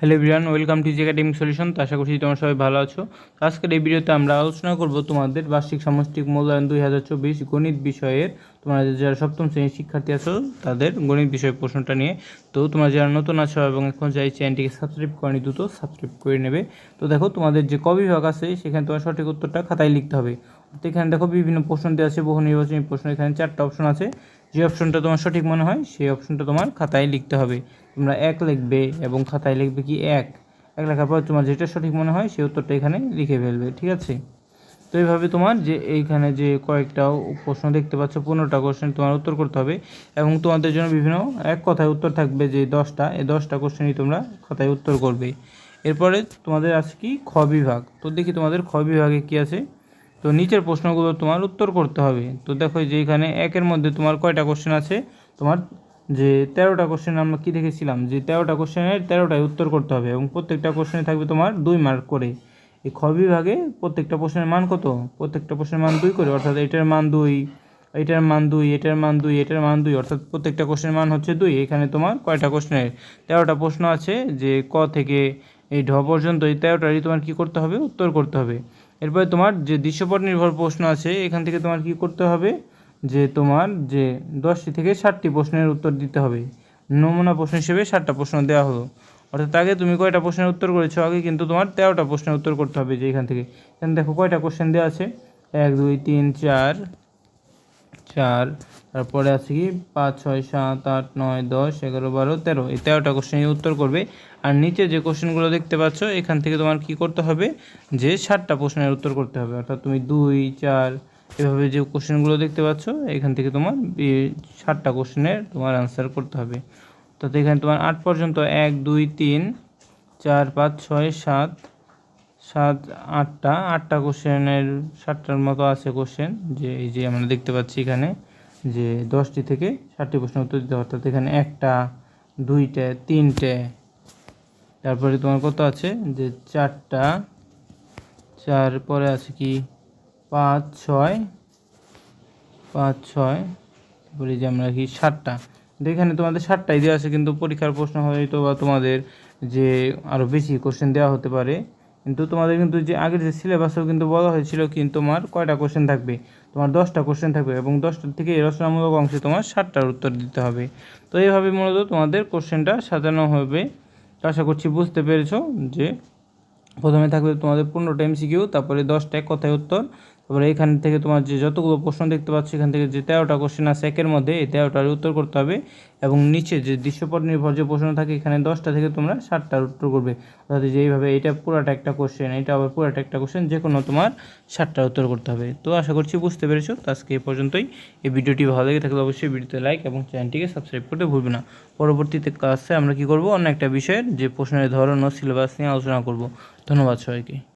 Hello everyone, welcome to academic solution. তো আশা করছি তোমরা সবাই ভালো আছো। আজকের এই ভিডিওতে আমরা আলোচনা করব তোমাদের বার্ষিক সামষ্টিক মূল্যায়ন দুই হাজার চব্বিশ গণিত বিষয়ের। তোমরা যারা সপ্তম শ্রেণির শিক্ষার্থী আছো, তাদের গণিত বিষয়ের প্রশ্নটা নিয়ে। তো তোমরা যারা নতুন আছো এবং এখন যাই চ্যানেলটিকে সাবস্ক্রাইব করেনি, দ্রুত সাবস্ক্রাইব করে নেবে। তো দেখো, তোমাদের যে ক বিভাগ আছে, সেখানে তোমার সঠিক উত্তরটা খাতায় লিখতে হবে। তো এখানে দেখো বিভিন্ন প্রশ্ন দেওয়া আছে, বহু নির্বাচনী প্রশ্ন। এখানে চারটা অপশন আছে। যে অপশনটা তোমার সঠিক মনে হয়, সেই অপশনটা তোমার খাতায় লিখতে হবে। তোমরা এক লিখবে এবং খাতায় লিখবে কি এক। এক লেখার পর তোমার যেটা সঠিক মনে হয়, সেই উত্তরটা এখানে লিখে ফেলবে, ঠিক আছে? তো এইভাবে তোমার যে এইখানে যে কয়েকটা প্রশ্ন দেখতে পাচ্ছ, পনেরোটা কোশ্চেন তোমার উত্তর করতে হবে এবং তোমাদের জন্য বিভিন্ন এক কথায় উত্তর থাকবে যে দশটা। এই দশটা কোশ্চেনই তোমরা খাতায় উত্তর করবে। এরপরে তোমাদের আছে কি, খ বিভাগ। তো দেখি তোমাদের খ বিভাগে কি আছে। তো নিচের প্রশ্নগুলো তোমার উত্তর করতে হবে। তো দেখো যে এখানে একের মধ্যে তোমার কয়টা কোশ্চেন আছে? তোমার যে তেরোটা কোশ্চেন আমরা কী দেখেছিলাম? যে তেরোটা কোশ্চেনের তেরোটায় উত্তর করতে হবে এবং প্রত্যেকটা কোশ্চেনে থাকবে তোমার দুই মার্ক করে। এই খ বিভাগে প্রত্যেকটা প্রশ্নের মান কত? প্রত্যেকটা প্রশ্নের মান দুই করে, অর্থাৎ এটার মান দুই, এটার মান দুই, এটার মান দুই, এটার মান দুই, অর্থাৎ প্রত্যেকটা কোশ্চেনের মান হচ্ছে দুই। এখানে তোমার কয়টা কোশ্চেনের তেরোটা প্রশ্ন আছে যে ক থেকে এই ঢ পর্যন্ত এই তেরোটারই তোমার কী করতে হবে? উত্তর করতে হবে। এরপরে তোমার যে দৃশ্যপট নির্ভর প্রশ্ন আছে, এখান থেকে তোমার কি করতে হবে? যে তোমার যে দশটি থেকে ষাটটি প্রশ্নের উত্তর দিতে হবে। নমুনা প্রশ্ন হিসেবে ষাটটা প্রশ্ন দেওয়া হলো। অর্থাৎ আগে তুমি কয়টা প্রশ্নের উত্তর করেছ? আগে কিন্তু তোমার তেরোটা প্রশ্নের উত্তর করতে হবে যে এখান থেকে। এখানে দেখো কয়টা কোশ্চেন দেওয়া আছে? এক, দুই, তিন, চার চার। তারপরে আছে কি? পাঁচ, ছয়, সাত, আট, নয়, দশ, এগারো, বারো, তেরো। এই তেরোটা কোশ্চেনের উত্তর করবে। আর নিচে যে কোশ্চেনগুলো দেখতে পাচ্ছ, এখান থেকে তোমার কি করতে হবে? যে ষাটটা প্রশ্নের উত্তর করতে হবে। অর্থাৎ তুমি দুই, চার, এভাবে যে কোশ্চেনগুলো দেখতে পাচ্ছ, এখান থেকে তোমার ষাটটা কোশ্চেনের তোমার আনসার করতে হবে। অর্থাৎ এখানে তোমার আট পর্যন্ত, এক, দুই, তিন, চার, পাঁচ, ছয়, সাত সাত, আটটা আটটা কোশ্চেনের সাতটার মতো আছে কোশ্চেন, যে এই যে আমরা দেখতে পাচ্ছি এখানে যে দশটি থেকে ষাটটি প্রশ্ন উত্তর দিতে অর্থাৎ এখানে একটা, দুইটে, তিনটে। তারপরে তোমার কত আছে? যে চারটা, চার পরে আছে কি? পাঁচ, ছয় পাঁচ, ছয়, তারপরে যে আমরা কি তো এখানে তোমাদের ষাটটাই দেওয়া আছে, কিন্তু পরীক্ষার প্রশ্ন হয়তো বা তোমাদের যে আরও বেশি কোশ্চেন দেওয়া হতে পারে কিন্তু তোমাদের কিন্তু যে আগের যে সিলেবাসেও কিন্তু বলা হয়েছিল কিন্তু তোমার কয়টা কোশ্চেন থাকবে? তোমার দশটা কোশ্চেন থাকবে এবং দশটার থেকে রচনামূলক অংশে তোমার ষাটটার উত্তর দিতে হবে। তো এইভাবে মূলত তোমাদের কোশ্চেনটা সাজানো হবে। তো আশা করছি বুঝতে পেরেছ যে প্রথমে থাকবে তোমাদের পনেরোটা এমসিকিউ তারপরে দশটা কথায় উত্তর তারপরে এখান থেকে তোমার যে যতগুলো প্রশ্ন দেখতে পাচ্ছ, এখান থেকে যে তেরোটা কোশ্চেন আছে, একের মধ্যে এই তেরোটার উত্তর করতে হবে এবং নিচে যে দৃশ্যপট নির্ভর যে প্রশ্ন থাকে, এখানে দশটা থেকে তোমরা ষাটটার উত্তর করবে। অর্থাৎ যে এইভাবে এটা পুরাটা একটা কোশ্চেন এটা আবার পুরাটা একটা কোশ্চেন যে কোনো তোমার ষাটটার উত্তর করতে হবে। তো আশা করছি বুঝতে পেরেছ। তো আজকে এই পর্যন্তই। এই ভিডিওটি ভালো লেগে থাকলে অবশ্যই ভিডিওতে লাইক এবং চ্যানেলটিকে সাবস্ক্রাইব করতে ভুলবে না। পরবর্তীতে ক্লাসে আমরা কি করব? অন্য একটা বিষয়ের যে প্রশ্নের ধরন ও সিলেবাস নিয়ে আলোচনা করব। ধন্যবাদ সবাইকে।